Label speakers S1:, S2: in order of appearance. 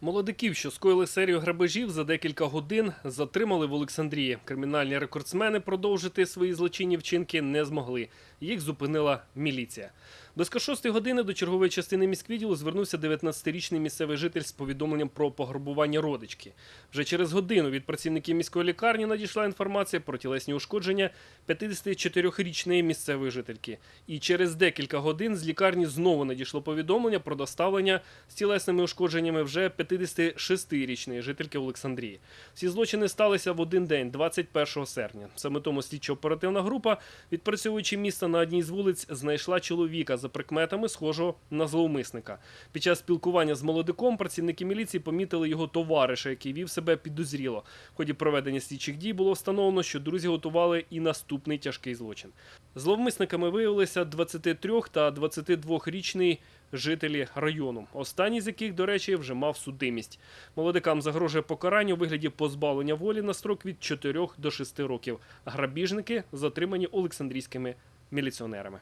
S1: Молодиків, що скоїли серію грабежів за декілька годин, затримали в Олександрії. Кримінальні рекордсмени продовжити свої злочинні вчинки не змогли. Їх зупинила міліція. Близько шостої години до чергової частини міськвідділу звернувся 19-річний місцевий житель з повідомленням про пограбування родички. Вже через годину від працівників міської лікарні надійшла інформація про тілесні ушкодження 54-річної місцевої жительки. І через декілька годин з лікарні знову надійшло повідомлення про доставлення з тілесними ушкодженнями вже 56-річної жительки Олександрії. Всі злочини сталися в один день, 21 серпня. Саме тому слідчо-оперативна група, відпрацьовуючи місто на одній з вулиць, знайшла чоловіка за прикметами, схожого на зловмисника. Під час спілкування з молодиком працівники міліції помітили його товариша, який вів себе підозріло. В ході проведення слідчих дій було встановлено, що друзі готували і наступний тяжкий злочин. Зловмисниками виявилися 23 та 22-річний жителі району. Останній з яких, до речі, вже мав судимість. Молодикам загрожує покарання у вигляді позбавлення волі на строк від 4 до 6 років. Грабіжники затримані олександрійськими міліціонерами.